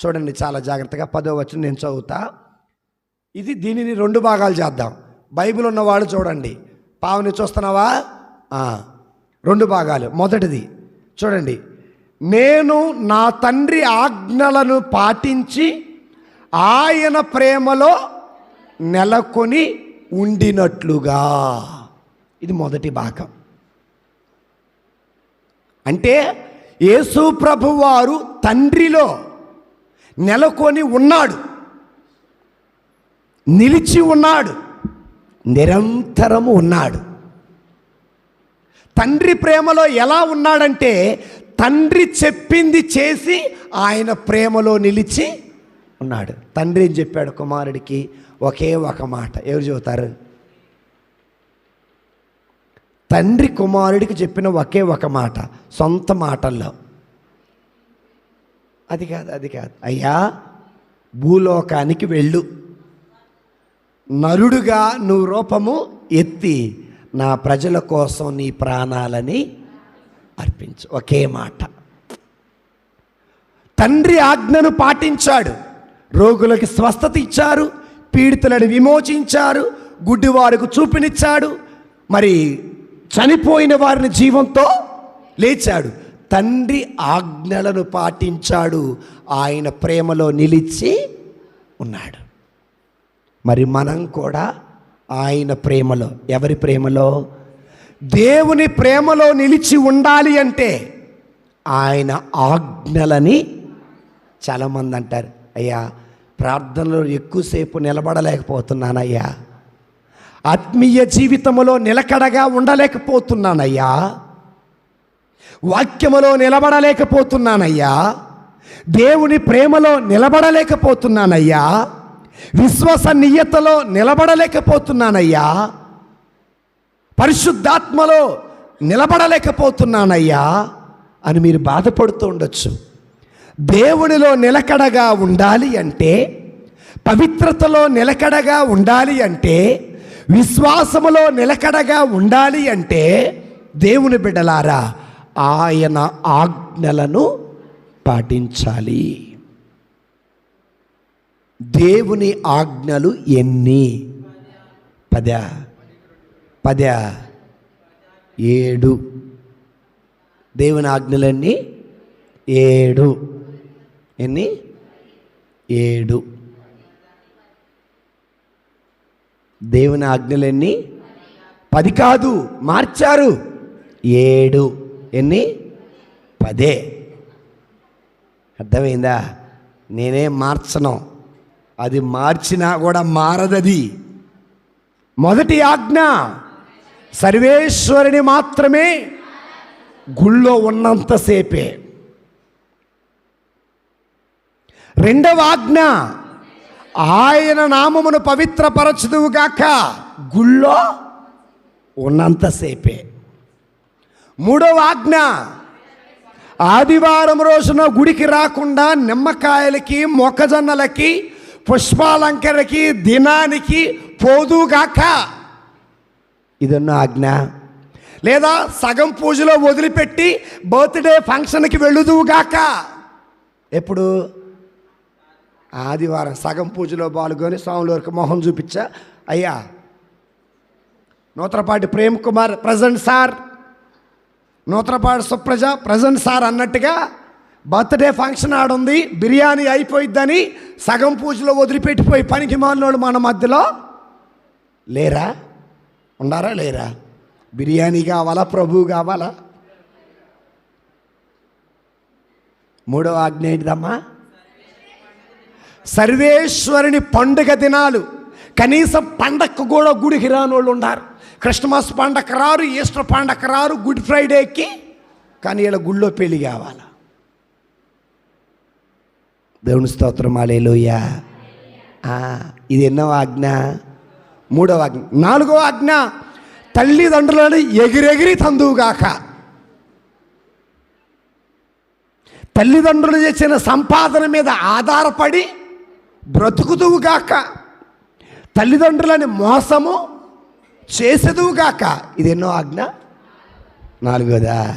చూడండి చాలా జాగ్రత్తగా పదో వచ్చిన నేను చదువుతా. ఇది దీనిని రెండు భాగాలు చేద్దాం. బైబిల్ ఉన్నవాళ్ళు చూడండి. పావుని చూస్తున్నావా? రెండు భాగాలు. మొదటిది చూడండి. నేను నా తండ్రి ఆజ్ఞలను పాటించి ఆయన ప్రేమలో నెలకొని ఉండినట్లుగా. ఇది మొదటి భాగం. అంటే యేసు ప్రభువారు తండ్రిలో నెలకొని ఉన్నాడు. నిలిచి ఉన్నాడు. నిరంతరము ఉన్నాడు. తండ్రి ప్రేమలో ఎలా ఉన్నాడంటే తండ్రి చెప్పింది చేసి ఆయన ప్రేమలో నిలిచి ఉన్నాడు. తండ్రి ఏం చెప్పాడు కుమారుడికి? ఒకే ఒక మాట. ఎవరు చెబుతారు? తండ్రి కుమారుడికి చెప్పిన ఒకే ఒక మాట సొంత మాటల్లో. అది కాదు అది కాదు. అయ్యా భూలోకానికి వెళ్ళు. నరుడుగా నువ్వు రూపము ఎత్తి నా ప్రజల కోసం నీ ప్రాణాలని అర్పించు. ఒకే మాట. తండ్రి ఆజ్ఞను పాటించాడు. రోగులకి స్వస్థత ఇచ్చారు. పీడితులను విమోచించారు. గుడ్డివారికి చూపినిచ్చాడు. మరి చనిపోయిన వారిని జీవంతో లేచాడు. తండ్రి ఆజ్ఞలను పాటించాడు. ఆయన ప్రేమలో నిలిచి ఉన్నాడు. మరి మనం కూడా ఆయన ప్రేమలో ఎవరి ప్రేమలో? దేవుని ప్రేమలో నిలిచి ఉండాలి అంటే ఆయన ఆజ్ఞలని చాలామంది అంటారు. అయ్యా ప్రార్థనలో ఎక్కువసేపు నిలబడలేకపోతున్నానయ్యా. ఆత్మీయ జీవితంలో నిలకడగా ఉండలేకపోతున్నానయ్యా. వాక్యములో నిలబడలేకపోతున్నానయ్యా. దేవుని ప్రేమలో నిలబడలేకపోతున్నానయ్యా. విశ్వసనీయతలో నిలబడలేకపోతున్నానయ్యా. పరిశుద్ధాత్మలో నిలబడలేకపోతున్నానయ్యా అని మీరు బాధపడుతూ ఉండొచ్చు. దేవునిలో నిలకడగా ఉండాలి అంటే పవిత్రతలో నిలకడగా ఉండాలి అంటే విశ్వాసములో నిలకడగా ఉండాలి అంటే దేవుని బిడ్డలారా ఆయన ఆజ్ఞలను పాటించాలి. దేవుని ఆజ్ఞలు ఎన్ని? పద. పద. ఏడు. దేవుని ఆజ్ఞలన్నీ ఏడు. ఎన్ని? ఏడు. దేవుని ఆజ్ఞలన్నీ పది కాదు మార్చారు. ఏడు ఎన్ని? పదే. అర్థమైందా? నేనేం మార్చను. అది మార్చినా కూడా మారదది. మొదటి ఆజ్ఞ సర్వేశ్వరుని మాత్రమే గుళ్ళో ఉన్నంతసేపే రెండవ ఆజ్ఞ ఆయన నామమును పవిత్రపరచుదువుగాక. గుళ్ళో ఉన్నంతసేపే. మూడవ ఆజ్ఞ. ఆదివారం రోజున గుడికి రాకుండా నిమ్మకాయలకి మొక్కజొన్నలకి పుష్పాలంకరకి దినానికి పోదుగాక ఇదన్న ఆజ్ఞ. లేదా సగం పూజలో వదిలిపెట్టి బర్త్డే ఫంక్షన్కి వెళ్ళుదువుగాక. ఎప్పుడు? ఆదివారం సగం పూజలో పాల్గొని స్వాముల వరకు మొహం చూపించా. అయ్యా Nuthanapati Prem Kumar present sir. Nuthanapati Supraja present sir అన్నట్టుగా బర్త్డే ఫంక్షన్ ఆడుంది బిర్యానీ అయిపోయిద్దని సగం పూజలో వదిలిపెట్టిపోయి పనికి మాలినోళ్ళు మన మధ్యలో. లేరా? ఉండారా లేరా? బిర్యానీ కావాలా? ప్రభు కావాలా? మూడవ ఆజ్ఞ ఏంటిదమ్మా? సర్వేశ్వరుని పండుగ దినాలు కనీసం పండక్కు కూడా గుడికి రాని వాళ్ళు ఉన్నారు క్రిస్మస్ పండగ రారు ఈస్టర్ పండగ రారు గుడ్ ఫ్రైడేకి కానీ ఇలా గుళ్ళో పెళ్ళి కావాల? దేవుని స్తోత్రం అలేలోయా ఇది ఎన్నో ఆజ్ఞ? మూడవ ఆజ్ఞ. నాలుగవ ఆజ్ఞ తల్లిదండ్రులను ఎగిరెగిరి తందువుగాక. తల్లిదండ్రులు చేసిన సంపాదన మీద ఆధారపడి బ్రతుకుదువుగాక తల్లిదండ్రులని మోసము చేసేదువుగాక ఇది ఎన్నో ఆజ్ఞ? నాలుగోదా?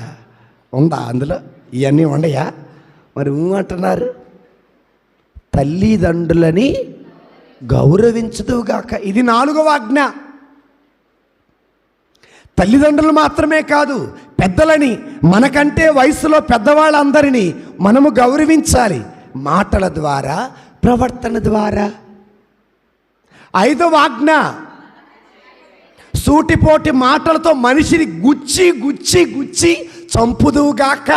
ఉందా అందులో? ఇవన్నీ ఉండయా? మరి అంటున్నారు. తల్లిదండ్రులని గౌరవించదువుగాక ఇది నాలుగవ ఆజ్ఞ. తల్లిదండ్రులు మాత్రమే కాదు పెద్దలని మనకంటే వయసులో పెద్దవాళ్ళందరినీ మనము గౌరవించాలి. మాటల ద్వారా ప్రవర్తన ద్వారా. ఐదవ ఆజ్ఞ సూటిపోటి మాటలతో మనిషిని గుచ్చి గుచ్చి గుచ్చి చంపుదువుగాక.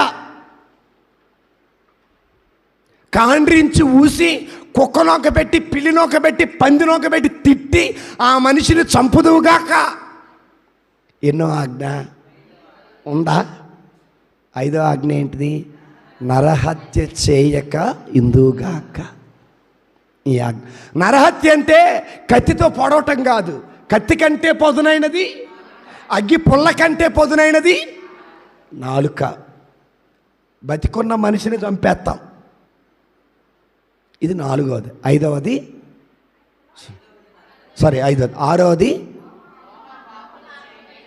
కాండ్రించి ఊసి కుక్కనొక పెట్టి పిల్లినొక పెట్టి పందినొక పెట్టి తిట్టి ఆ మనిషిని చంపుదువుగాక. ఎన్నో ఆజ్ఞ ఉందా? ఐదో ఆజ్ఞ ఏంటిది? నరహత్య చేయక ఇందుగాక ఈ ఆజ్ఞ నరహత్య అంటే కత్తితో పొడవటం కాదు. కత్తి కంటే పొదునైనది అగ్గి పుల్ల కంటే పొదునైనది నాలుక. బతికున్న మనిషిని చంపేస్తాం ఇది నాలుగవది. ఐదవది సారీ ఐదవది. ఆరవది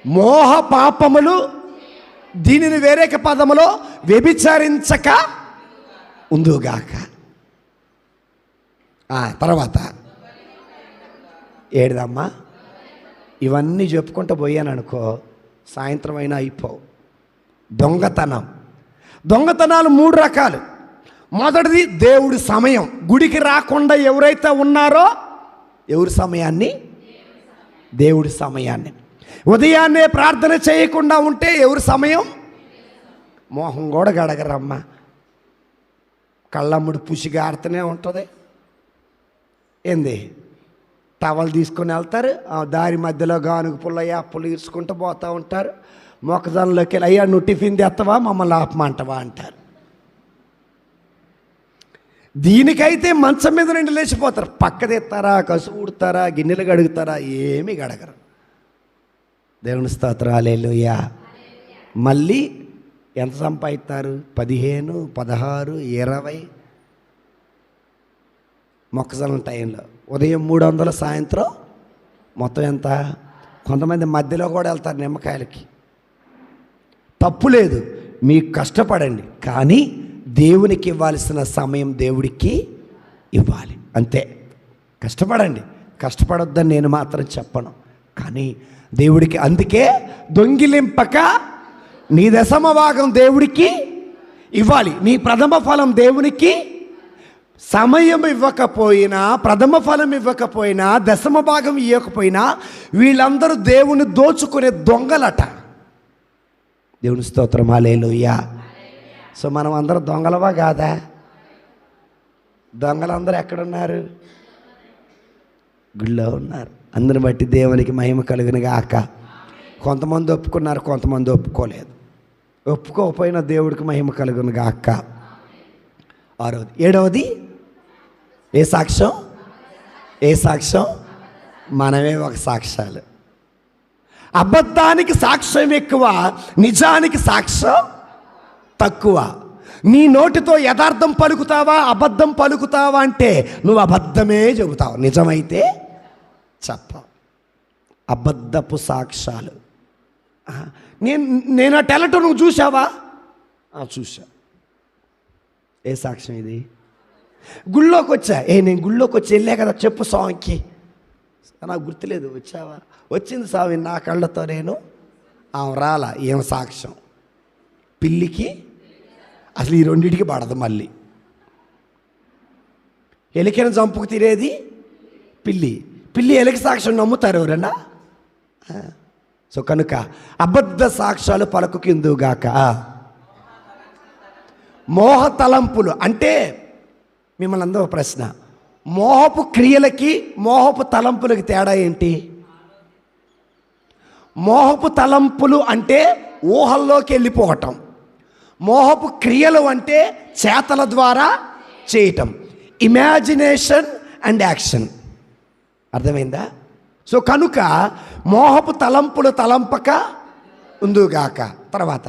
మోహ పాపములు దీనిని వేరేక పదములో వ్యభిచరించక ఉందుగాక. తర్వాత. ఏడుదమ్మా? ఇవన్నీ చెప్పుకుంటూ పోయాను అనుకో సాయంత్రం అయినా అయిపోవు. దొంగతనం. దొంగతనాలు మూడు రకాలు. మొదటిది దేవుడి సమయం. గుడికి రాకుండా ఎవరైతే ఉన్నారో ఎవరి సమయాన్ని? దేవుడి సమయాన్ని. ఉదయాన్నే ప్రార్థన చేయకుండా ఉంటే ఎవరి సమయం? మోహం కూడా గడగరమ్మా. కళ్ళమ్ముడు పుసిగాడుతూనే ఉంటుంది. ఏంది? టవల్ తీసుకొని వెళ్తారు. ఆ దారి మధ్యలో గానుగు పుల్లయ్య అప్పులు ఇరుచుకుంటూ పోతూ ఉంటారు. మొక్కజొన్నలోకి వెళ్ళి అయ్యా నువ్వు టిఫిన్ తెస్తావా మమ్మల్ని ఆపమంటవా? అంటారు. దీనికైతే మంచం మీద నుండి లేచిపోతారు. పక్క తెస్తారా కసు ఊడతారా గిన్నెలు గడుగుతారా ఏమీ గడగరు దేవుని స్తోత్రాలేలుయా మళ్ళీ ఎంత సంపాదిస్తారు? పదిహేను పదహారు ఇరవై. మొక్కజొన్న టైంలో ఉదయం మూడు వందల సాయంత్రం మొత్తం ఎంత? కొంతమంది మధ్యలో కూడా వెళ్తారు నిమ్మకాయలకి. తప్పు లేదు. మీకు కష్టపడండి. కానీ దేవునికి ఇవ్వాల్సిన సమయం దేవుడికి ఇవ్వాలి. అంతే. కష్టపడండి. కష్టపడొద్దని నేను మాత్రం చెప్పను. కానీ దేవుడికి అందుకే దొంగిలింపక నీ దశమ భాగం దేవుడికి ఇవ్వాలి. నీ ప్రథమ ఫలం దేవునికి సమయం ఇవ్వకపోయినా ప్రథమ ఫలం ఇవ్వకపోయినా దశమ భాగం ఇవ్వకపోయినా వీళ్ళందరూ దేవుని దోచుకునే దొంగలట. దేవుని స్తోత్రం అలేలుయ్యా సో మనం అందరం దొంగలవా కాదా? దొంగలందరూ ఎక్కడున్నారు? గుళ్ళో ఉన్నారు. అందరిని బట్టి దేవునికి మహిమ కలిగిన గాక కొంతమంది ఒప్పుకున్నారు కొంతమంది ఒప్పుకోలేదు. ఒప్పుకోకపోయినా దేవుడికి మహిమ కలుగును గాక ఆరవది ఏడవది? ఏ సాక్ష్యం? ఏ సాక్ష్యం? మనమే ఒక సాక్ష్యాలు. అబద్ధానికి సాక్ష్యం ఎక్కువ నిజానికి సాక్ష్యం తక్కువ. నీ నోటితో యథార్థం పలుకుతావా అబద్ధం పలుకుతావా అంటే నువ్వు అబద్ధమే చెబుతావు. నిజమైతే చెప్ప అబద్ధపు సాక్ష్యాలు. నేను నేను ఆ టెలటో నువ్వు చూసావా చూసా ఏ సాక్ష్యం ఇది? గుళ్ళోకి వచ్చా. ఏ నేను గుళ్ళోకి వచ్చి వెళ్ళా కదా చెప్పు స్వామికి. నాకు గుర్తులేదు వచ్చావా? వచ్చింది స్వామి నా కళ్ళతో నేను ఆమె రాలా ఏం సాక్ష్యం? పిల్లికి అసలు ఈ రెండింటికి పడదు మళ్ళీ. ఎలికను చంపుకు తినేది పిల్లి. పిల్లి ఎలికి సాక్ష్యం నమ్ముతారు ఎవరన్నా? సో కనుక అబద్ధ సాక్ష్యాలు పలుకు కిందుగాక మోహ తలంపులు అంటే మిమ్మల్ని అందరూ ప్రశ్న. మోహపు క్రియలకి మోహపు తలంపులకి తేడా ఏంటి? మోహపు తలంపులు అంటే ఊహల్లోకి వెళ్ళిపోవటం. మోహపు క్రియలు అంటే చేతల ద్వారా చేయటం. ఇమాజినేషన్ అండ్ యాక్షన్ అర్థమైందా? సో కనుక మోహపు తలంపులు తలంపక ఉందుగాక. తర్వాత.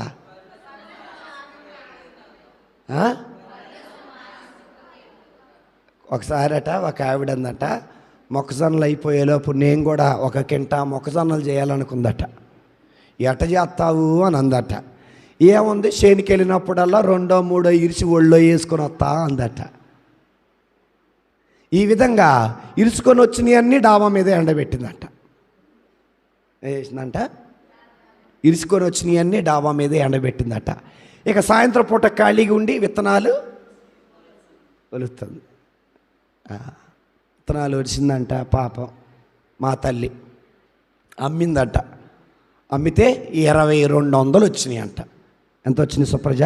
ఒకసారట ఒక ఆవిడ అందట మొక్కజొన్నలు అయిపోయేలోపు నేను కూడా ఒక కింట మొక్కజొన్నలు చేయాలనుకుందట. ఎట చేస్తావు అని అందట ఏముంది చేనికి వెళ్ళినప్పుడల్లా రెండో మూడో ఇరిచి ఒళ్ళో వేసుకొని వస్తా అందట. ఈ విధంగా ఇరుచుకొని వచ్చినవి అన్నీ డాబా మీదే ఎండబెట్టిందట. వేసిందంట ఇరుచుకొని వచ్చినవన్నీ డాబా మీదే ఎండబెట్టిందట. ఇక సాయంత్రం పూట ఖాళీగా ఉండి విత్తనాలు వలుస్తుంది విత్తనాలు వచ్చిందంట పాపం మా తల్లి. అమ్మిందట. అమ్మితే ఇరవై రెండు వందలు వచ్చినాయి అంట. ఎంత వచ్చింది సుప్రజ?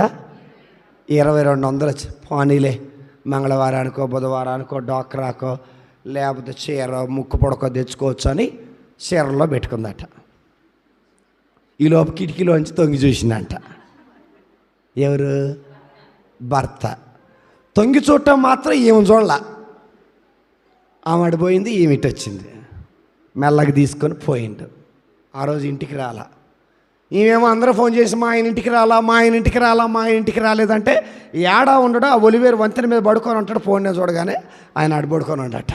ఇరవై రెండు వందలు వచ్చి పోనీలే. మంగళవారానికో బుధవారానికో డోక్రాకో లేకపోతే చీర ముక్కు పొడకో తెచ్చుకోవచ్చు అని చీరలో పెట్టుకుందట. ఈలోపు కిటికీలోంచి తొంగి చూసిందంట. ఎవరు? భర్త. తొంగి చూడటం మాత్రం ఏమి చూడాల. ఆమె అటు పోయింది ఈమె ఇటు వచ్చింది. మెల్లగా తీసుకొని పోయిండు. ఆ రోజు ఇంటికి రాలా. ఈమెమో అందరూ ఫోన్ చేసి మా ఆయన ఇంటికి రాలా మా ఆయన ఇంటికి రాలా మా ఆయన ఇంటికి రాలేదంటే ఏడా ఉండడు ఆ ఒలివేరు వంతెన మీద పడుకొని ఉంటాడు ఫోన్ చూడగానే ఆయన అటు పడుకొని ఉండట.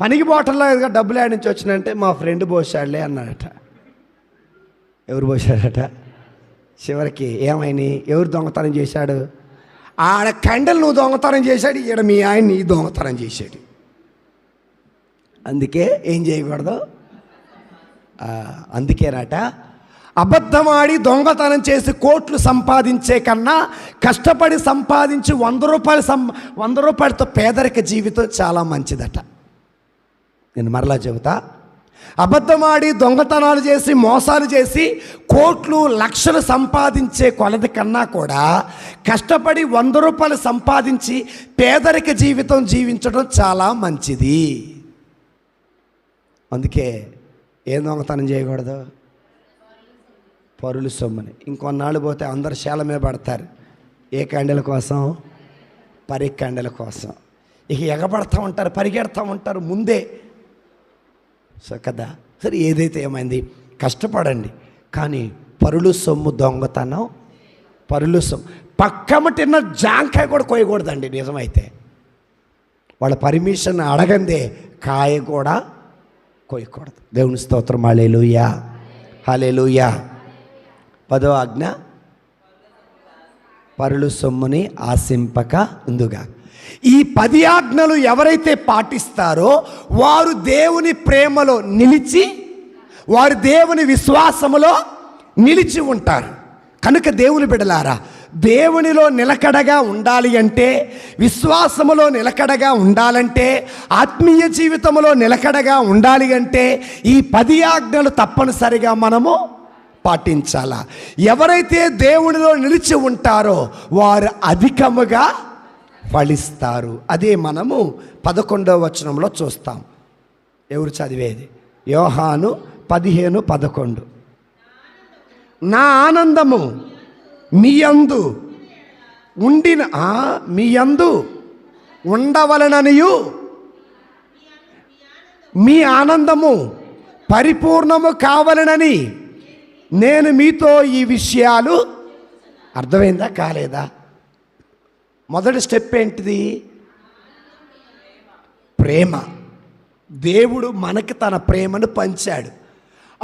పనికి పోవటంలో డబ్బులు ఆడి నుంచి వచ్చినంటే మా ఫ్రెండ్ పోసాడులే అన్నాడట. ఎవరు పోసాడట? చివరికి ఏమైంది? ఎవరు దొంగతనం చేశాడు? ఆడ కండలు నువ్వు దొంగతనం చేశాడు ఈడ మీ ఆయన నీ దొంగతనం చేశాడు. అందుకే ఏం చేయకూడదు? ఆ, అందుకేనట అబద్ధమాడి దొంగతనం చేసి కోట్లు సంపాదించే కన్నా కష్టపడి సంపాదించి వంద రూపాయలు సం వంద రూపాయలతో పేదరిక జీవితం చాలా మంచిదట. నేను మరలా చెబుతా అబద్ధమాడి దొంగతనాలు చేసి మోసాలు చేసి కోట్లు లక్షలు సంపాదించే కొలది కన్నా కూడా కష్టపడి వంద రూపాయలు సంపాదించి పేదరిక జీవితం జీవించడం చాలా మంచిది. అందుకే ఏం దొంగతనం చేయకూడదు? పరులు సొమ్మని. ఇంకొన్నాళ్ళు పోతే అందరు శాలమే పడతారు. ఏ కండెల కోసం? పరి కండెల కోసం. ఇక ఎగబడతా ఉంటారు పరిగెడతా ఉంటారు ముందే. సో కదా? సరే ఏదైతే ఏమైంది? కష్టపడండి. కానీ పరులు సొమ్ము దొంగతనం పరులు సొమ్ము పక్కమటిన్న జాంకాయ కూడా కోయకూడదండి నిజమైతే. వాళ్ళ పర్మిషన్ అడగందే కాయ కూడా కోయకూడదు దేవుని స్తోత్రం హాలేలుయా హలేలుయా పదో ఆజ్ఞ పరులు సొమ్ముని ఆశింపక ఉందిగా ఈ పది ఆజ్ఞలు ఎవరైతే పాటిస్తారో వారు దేవుని ప్రేమలో నిలిచి వారు దేవుని విశ్వాసములో నిలిచి ఉంటారు. కనుక దేవుని బిడలారా దేవునిలో నిలకడగా ఉండాలి అంటే విశ్వాసములో నిలకడగా ఉండాలంటే ఆత్మీయ జీవితంలో నిలకడగా ఉండాలి అంటే ఈ పది ఆజ్ఞలు తప్పనిసరిగా మనము పాటించాలా? ఎవరైతే దేవునిలో నిలిచి ఉంటారో వారు అధికముగా ఫలిస్తారు. అదే మనము పదకొండవ వచనంలో చూస్తాం. ఎవరు చదివేది? యోహాను పదిహేను పదకొండు. నా ఆనందము మీ యందు ఉండిన మీ యందు ఉండవలననియు. మీ ఆనందము పరిపూర్ణము కావలనని నేను మీతో ఈ విషయాలు అర్థమైందా కాలేదా? మొదటి స్టెప్ ఏంటిది? ప్రేమ. దేవుడు మనకి తన ప్రేమను పంచాడు.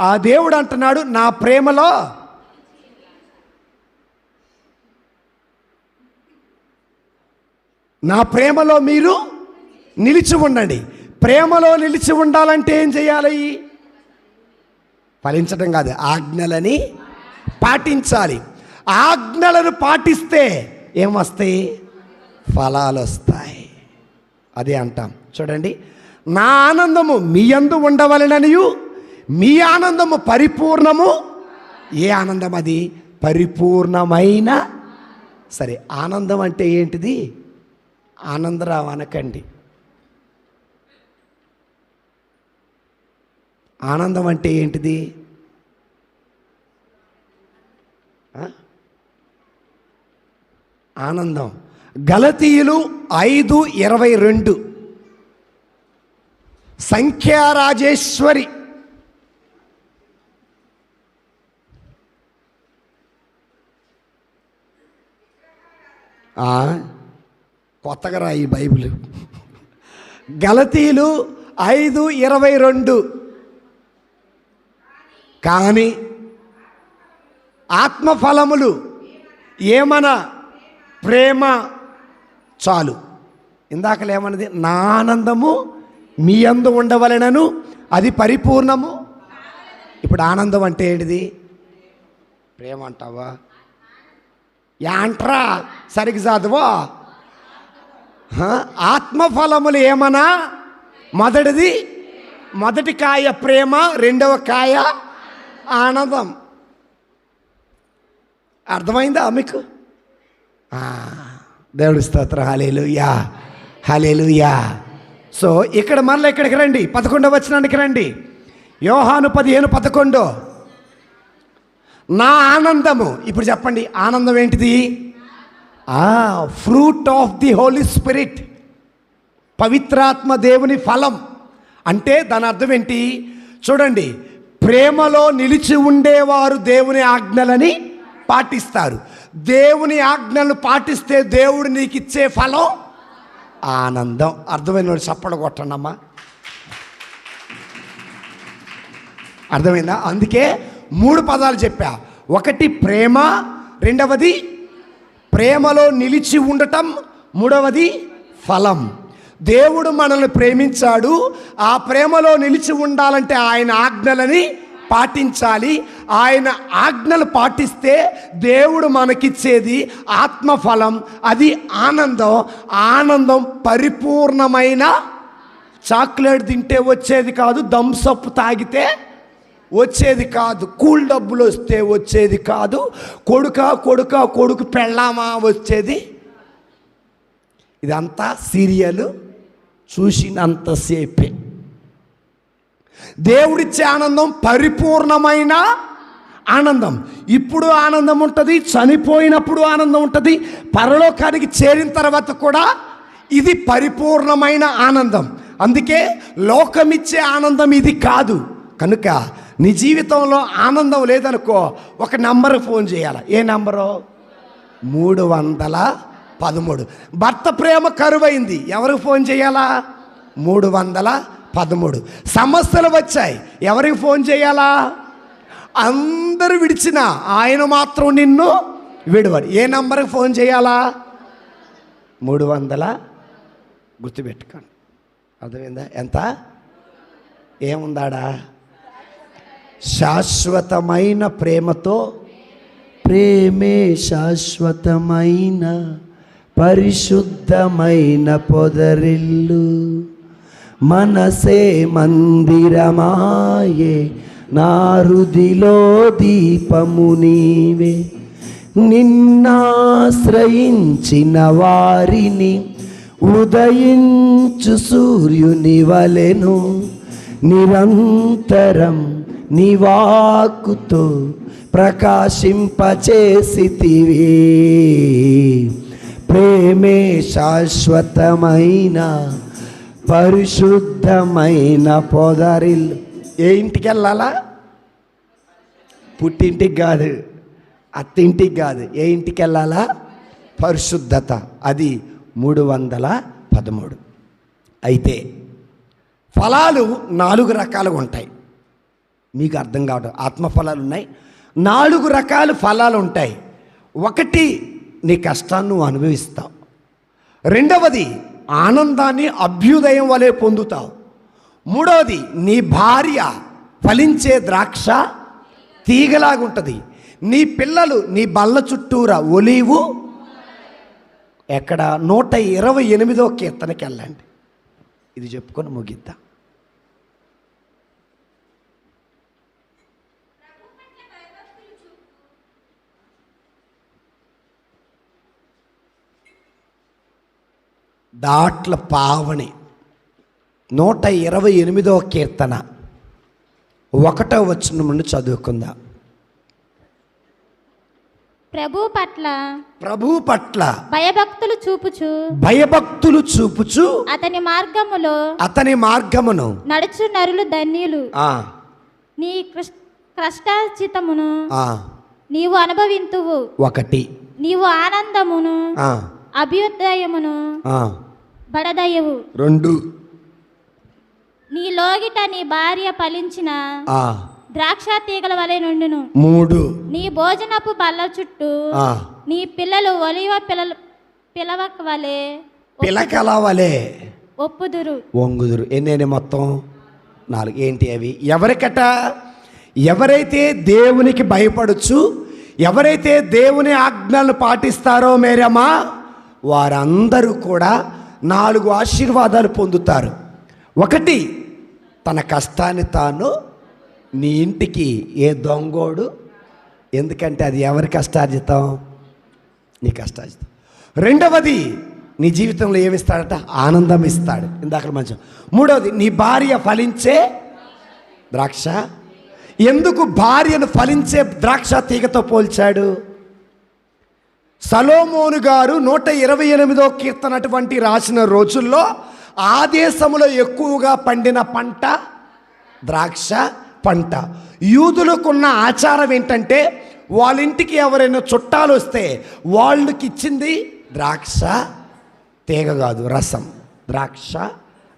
ఆ దేవుడు అంటున్నాడు నా ప్రేమలో నా ప్రేమలో మీరు నిలిచి ఉండండి. ప్రేమలో నిలిచి ఉండాలంటే ఏం చేయాలి? ఫలించడం కాదు ఆజ్ఞలని పాటించాలి. ఆజ్ఞలను పాటిస్తే ఏమొస్తాయి ఫలాలు వస్తాయి అదే అంటాం. చూడండి నా ఆనందము మీ అందు ఉండవలననియు మీ ఆనందము పరిపూర్ణము? ఏ ఆనందం అది? పరిపూర్ణమైన? సరే ఆనందం అంటే ఏంటిది? ఆనందరావు అనకండి. ఆనందం అంటే ఏంటిది? ఆనందం. గలతీయులు ఐదు ఇరవై రెండు. సంఖ్యారాజేశ్వరి. కొత్తగా రా ఈ బైబిల్. గలతీలు ఐదు ఇరవై రెండు. కానీ ఆత్మఫలములు ఏమన? ప్రేమ. చాలు. ఇందాకలేమన్నది నా ఆనందము మీ అందు ఉండవలెనను అది పరిపూర్ణము. ఇప్పుడు ఆనందం అంటే ఏంటిది? ప్రేమ అంటావా యాంట్రా సరిగ్గా చదువా ఆత్మఫలములు ఏమన్నా మొదటిది మొదటి కాయ ప్రేమ రెండవ కాయ ఆనందం. అర్థమైందా మీకు? ఆ, దేవుడి స్తోత్రం హలేలుయా హలేలుయా సో ఇక్కడ మరల ఇక్కడికి రండి పదకొండో వచ్చినానికి రండి. యోహాను పదిహేను పదకొండు. నా ఆనందము ఇప్పుడు చెప్పండి ఆనందం ఏంటిది? Fruit of the Holy Spirit పవిత్రాత్మ దేవుని ఫలం. అంటే దాని అర్థం ఏంటి? చూడండి ప్రేమలో నిలిచి ఉండేవారు దేవుని ఆజ్ఞలని పాటిస్తారు. దేవుని ఆజ్ఞలను పాటిస్తే దేవుడు నీకు ఇచ్చే ఫలం ఆనందం. అర్థమైన చప్పడ కొట్టండమ్మా. అర్థమైందా? అందుకే మూడు పదాలు చెప్పా. ఒకటి ప్రేమ రెండవది ప్రేమలో నిలిచి ఉండటం మూడవది ఫలం. దేవుడు మనల్ని ప్రేమించాడు. ఆ ప్రేమలో నిలిచి ఉండాలంటే ఆయన ఆజ్ఞలని పాటించాలి. ఆయన ఆజ్ఞలు పాటిస్తే దేవుడు మనకిచ్చేది ఆత్మఫలం అది ఆనందం. ఆనందం పరిపూర్ణమైన చాక్లెట్ తింటే వచ్చేది కాదు దంసప్పు తాగితే వచ్చేది కాదు కూల్ డబ్బులు వస్తే వచ్చేది కాదు కొడుక కొడుక కొడుకు పెళ్ళామా వచ్చేది? ఇదంతా సీరియల్ చూసినంతసేపే దేవుడిచ్చే ఆనందం పరిపూర్ణమైన ఆనందం. ఇప్పుడు ఆనందం ఉంటుంది చనిపోయినప్పుడు ఆనందం ఉంటుంది పరలోకానికి చేరిన తర్వాత కూడా ఇది పరిపూర్ణమైన ఆనందం. అందుకే లోకమిచ్చే ఆనందం ఇది కాదు. కనుక నీ జీవితంలో ఆనందం లేదనుకో ఒక నంబర్ ఫోన్ చేయాలి? ఏ నంబరు? మూడు వందల పదమూడు. భర్త ప్రేమ కరువైంది. ఎవరికి ఫోన్ చేయాలా? మూడు వందల పదమూడు. సమస్యలు వచ్చాయి. ఎవరికి ఫోన్ చేయాలా? అందరూ విడిచిన ఆయన మాత్రం నిన్ను విడవడు ఏ నంబర్కి ఫోన్ చేయాలా? మూడు వందల? గుర్తుపెట్టుకోండి. అర్థమైందా? ఎంత? ఏముందాడా? శాశ్వతమైన ప్రేమతో ప్రేమే శాశ్వతమైన పరిశుద్ధమైన పొదరిల్లు. మనసే మందిరమాయే నా హృదిలో దీపము నీవే. నిన్నాశ్రయించిన వారిని ఉదయించు సూర్యుని వలెను నిరంతరం నివాకుతో ప్రకాశింపచేసితివి. ప్రేమే శాశ్వతమైన పరిశుద్ధమైన పొదరిల్లు ఏ ఇంటికి వెళ్ళాలా? పుట్టింటికి కాదు అత్తింటికి కాదు. ఏ ఇంటికి వెళ్ళాలా? పరిశుద్ధత. అది మూడు వందల పదమూడు. అయితే ఫలాలు నాలుగు రకాలుగా ఉంటాయి. మీకు అర్థం కావడం ఆత్మఫలాలు ఉన్నాయి. నాలుగు రకాల ఫలాలు ఉంటాయి. ఒకటి నీ కష్టాన్ని నువ్వు అనుభవిస్తావు. రెండవది ఆనందాన్ని అభ్యుదయం వలె పొందుతావు. మూడవది నీ భార్య ఫలించే ద్రాక్ష తీగలాగుంటుంది. నీ పిల్లలు నీ బల్ల చుట్టూరా ఒలీవు. ఎక్కడ నూట ఇరవై ఎనిమిదో కీర్తనకి వెళ్ళండి ఇది చెప్పుకొని ముగిద్దాం. దాట్ల పావని. నూట ఇరవై ఎనిమిదో కీర్తన. ఒకటో వచ్చిన నుండి చదువుకుందాం. ప్రభు పట్ల ప్రభు పట్ల భయభక్తులు చూపుచు భయభక్తులు చూపుచు అతని మార్గములో అతని మార్గమును నడుచు నరులు ధన్యులు. నీ కృష్- కష్టార్జితమును ఆ, నీవు అనుభవింతువు. ఒకటి. నీవు ఆనందమును అభ్యుదయమును బడదయవు రెండు. నీ లోగిట నీ భార్య ఫలించిన ద్రాక్ష తీగల వలె నుండును. మూడు. నీ భోజనపు బల్ల చుట్టూ నీ పిల్లలు ఒలివ పిల్లలు పిలవక వలె పిలకల వలె ఒప్పుదురు. వంగుదురు. ఎన్నేని మొత్తం? నాలుగు. ఏంటి అవి? ఎవరికట? ఎవరైతే దేవునికి భయపడచ్చు ఎవరైతే దేవుని ఆజ్ఞలను పాటిస్తారో మేరమ్మా? వారందరూ కూడా నాలుగు ఆశీర్వాదాలు పొందుతారు. ఒకటి తన కష్టాన్ని తాను నీ ఇంటికి ఏ దొంగోడు? ఎందుకంటే అది ఎవరి కష్టార్జితం? నీ కష్టార్జితం. రెండవది నీ జీవితంలో ఏమిస్తాడట? ఆనందం ఇస్తాడు. ఇందాక మంచి. మూడవది నీ భార్య ఫలించే ద్రాక్ష? ఎందుకు భార్యను ఫలించే ద్రాక్ష తీగతో పోల్చాడు? సలోమోను గారు నూట ఇరవై ఎనిమిదో కీర్తన అటువంటి రాసిన రోజుల్లో ఆ దేశంలో ఎక్కువగా పండిన పంట ద్రాక్ష పంట. యూదులకున్న ఆచారం ఏంటంటే వాళ్ళ ఇంటికి ఎవరైనా చుట్టాలు వస్తే వాళ్ళకి ఇచ్చింది ద్రాక్ష తీగ కాదు రసం. ద్రాక్ష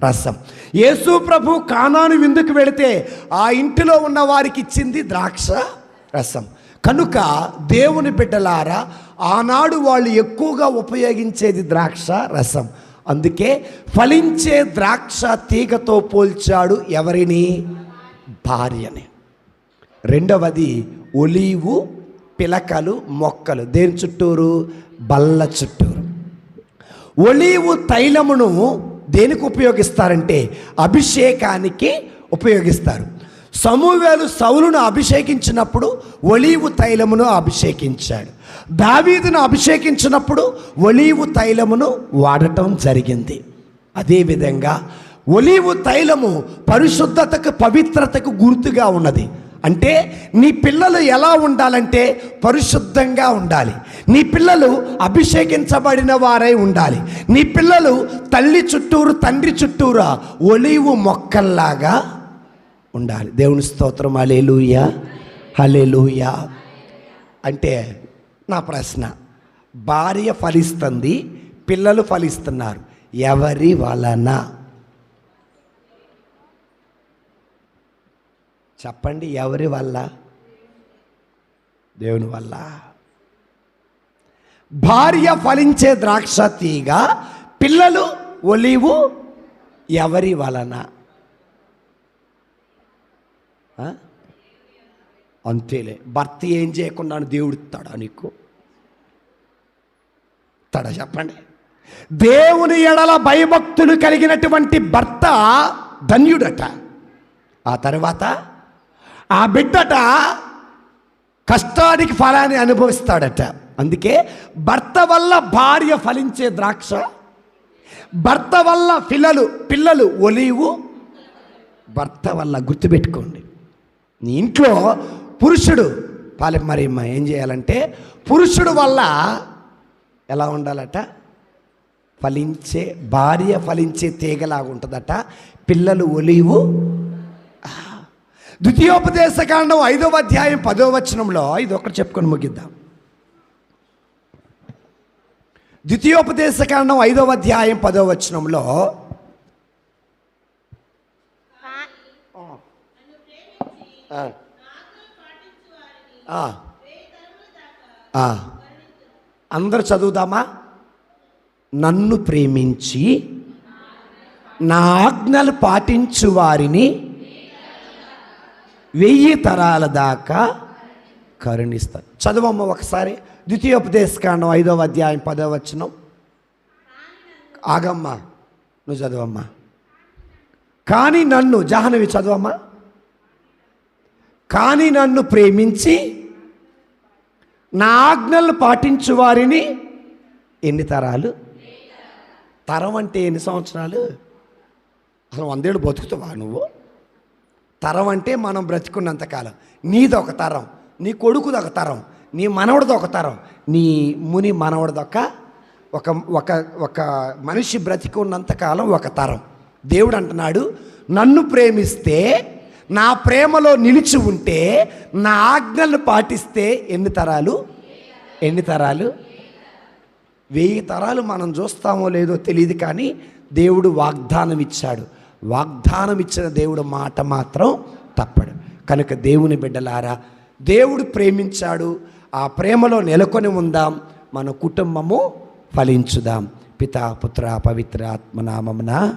రసం. యేసు ప్రభు కానాను విందుకు వెళితే ఆ ఇంటిలో ఉన్న వారికి ఇచ్చింది ద్రాక్ష రసం. కనుక దేవుని బిడ్డలారా ఆనాడు వాళ్ళు ఎక్కువగా ఉపయోగించేది ద్రాక్ష రసం. అందుకే ఫలించే ద్రాక్ష తీగతో పోల్చాడు ఎవరిని? భార్యని. రెండవది ఒలీవు పిలకలు మొక్కలు. దేని చుట్టూరు? బల్ల చుట్టూరు. ఒలీవు తైలమును దేనికి ఉపయోగిస్తారంటే అభిషేకానికి ఉపయోగిస్తారు. సమూవేలు సౌలును అభిషేకించినప్పుడు ఒలీవు తైలమును అభిషేకించాడు. దావీదును అభిషేకించినప్పుడు ఒలీవు తైలమును వాడటం జరిగింది. అదేవిధంగా ఒలీవు తైలము పరిశుద్ధతకు పవిత్రతకు గుర్తుగా ఉన్నది. అంటే నీ పిల్లలు ఎలా ఉండాలంటే పరిశుద్ధంగా ఉండాలి. నీ పిల్లలు అభిషేకించబడిన వారై ఉండాలి. నీ పిల్లలు తల్లి చుట్టూరు తండ్రి చుట్టూరా ఒలీవు మొక్కల్లాగా ఉండాలి. దేవుని స్తోత్రం హలేలుయ హలేలుయ అంటే నా ప్రశ్న భార్య ఫలిస్తుంది పిల్లలు ఫలిస్తున్నారు ఎవరి వలన? చెప్పండి ఎవరి వల్ల? దేవుని వల్ల. భార్య ఫలించే ద్రాక్ష తీగ పిల్లలు ఒలివు ఎవరి వలన? అంతేలే. భర్త ఏం చేయకుండా దేవుడు ఇస్తాడా నీకు? ఇస్తాడా చెప్పండి. దేవుని ఎడల భయభక్తులు కలిగినటువంటి భర్త ధన్యుడట. ఆ తర్వాత ఆ బిడ్డట కష్టానికి ఫలాన్ని అనుభవిస్తాడట. అందుకే భర్త వల్ల భార్య ఫలించే ద్రాక్ష భర్త వల్ల పిల్లలు పిల్లలు ఒలీవు భర్త వల్ల గుర్తుపెట్టుకోండి. నీ ఇంట్లో పురుషుడు పాలెం మరి ఏం చేయాలంటే పురుషుడు వల్ల ఎలా ఉండాలట? ఫలించే భార్య ఫలించే తీగలాగా ఉంటుందట. పిల్లలు ఒలీవు. ద్వితీయోపదేశకాండం ఐదవ అధ్యాయం పదో వచనంలో ఇది ఒకటి చెప్పుకొని ముగిద్దాం. ద్వితీయోపదేశకాండం ఐదవ అధ్యాయం పదో వచనంలో ఆ. ఆ. ఆ. అందరు చదువుదామా? నన్ను ప్రేమించి నా ఆజ్ఞలు పాటించు వారిని వెయ్యి తరాల దాకా కరుణిస్తాను చదువమ్మ ఒకసారి ద్వితీయోపదేశకాండం ఐదవ అధ్యాయం పదవ వచనం. ఆగమ్మా నువ్వు చదవమ్మా. కానీ నన్ను జాహ్నవి చదవమ్మా. కానీ నన్ను ప్రేమించి నా ఆజ్ఞలు పాటించు వారిని ఎన్ని తరాలు? తరం అంటే ఎన్ని సంవత్సరాలు? అసలు వందేళ్ళు బతుకుతావా నువ్వు? తరం అంటే మనం బ్రతికున్నంతకాలం నీది ఒక తరం నీ కొడుకుది ఒక తరం నీ మనవడిది ఒక తరం నీ ముని మనవడిది ఒక ఒక ఒక ఒక మనిషి బ్రతికున్నంతకాలం ఒక తరం. దేవుడు అంటున్నాడు నన్ను ప్రేమిస్తే నా ప్రేమలో నిలిచి ఉంటే నా ఆజ్ఞలను పాటిస్తే ఎన్ని తరాలు? ఎన్ని తరాలు? వెయ్యి తరాలు మనం చూస్తామో లేదో తెలియదు కానీ దేవుడు వాగ్దానం ఇచ్చాడు. వాగ్దానం ఇచ్చిన దేవుడు మాట మాత్రం తప్పడు. కనుక దేవుని బిడ్డలారా దేవుడు ప్రేమించాడు. ఆ ప్రేమలో నెలకొని ఉందాం. మన కుటుంబము ఫలించుదాం. పితా పుత్ర పవిత్ర ఆత్మనామమున